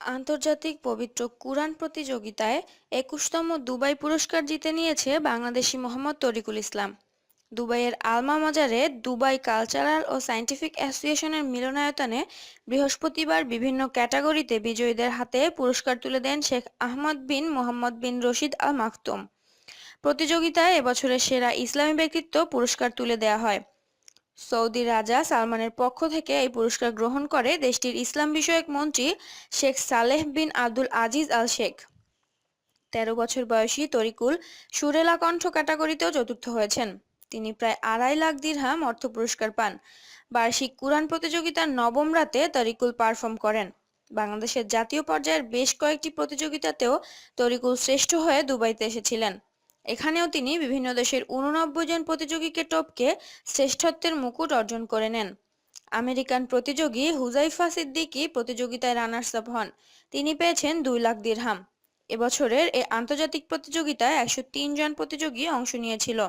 আন্তর্জাতিক পবিত্র কুরআন প্রতিযোগিতায় একুশতম দুবাই পুরস্কার জিতে নিয়েছে বাংলাদেশি মোহাম্মদ তরিকুল ইসলাম। দুবাইয়ের আলমা মাজারে দুবাই কালচারাল ও সায়েন্টিফিক অ্যাসোসিয়েশনের মিলনায়তনে বৃহস্পতিবার বিভিন্ন ক্যাটাগরিতে বিজয়ীদের হাতে পুরস্কার তুলে দেন শেখ আহমদ বিন মোহাম্মদ বিন রশিদ আল মাকতুম প্রতিযোগিতায় এবছরের সেরা ইসলামী ব্যক্তিত্ব পুরস্কার তুলে দেয়া হয়। সৌদি রাজা সালমানের পক্ষ থেকে এই পুরস্কার গ্রহণ করে দেশটির ইসলাম বিষয়ক মন্ত্রী শেখ সালেহ বিন আব্দুল আজিজ আল শেখ। তেরো বছর বয়সী তরিকুল সুরেলা কণ্ঠ ক্যাটাগরিতেও চতুর্থ হয়েছেন। তিনি প্রায় আড়াই লাখ দিরহাম অর্থ পুরস্কার পান। বার্ষিক কুরআন প্রতিযোগিতার নবম রাতে তরিকুল পারফর্ম করেন। বাংলাদেশের জাতীয় পর্যায়ের বেশ কয়েকটি প্রতিযোগিতাতেও তরিকুল শ্রেষ্ঠ হয়ে দুবাইতে এসেছিলেন। এখানেও তিনি বিভিন্ন দেশের উননব্বই জন প্রতিযোগীকে টপকে শ্রেষ্ঠত্বের মুকুট অর্জন করে নেন। আমেরিকান প্রতিযোগী হুজাইফা সিদ্দিকি প্রতিযোগিতায় রানার্স আপ হন। তিনি পেয়েছেন দুই লাখ দিরহাম। এবছরের এ আন্তর্জাতিক প্রতিযোগিতায় একশো তিন জন প্রতিযোগী অংশ নিয়েছিল।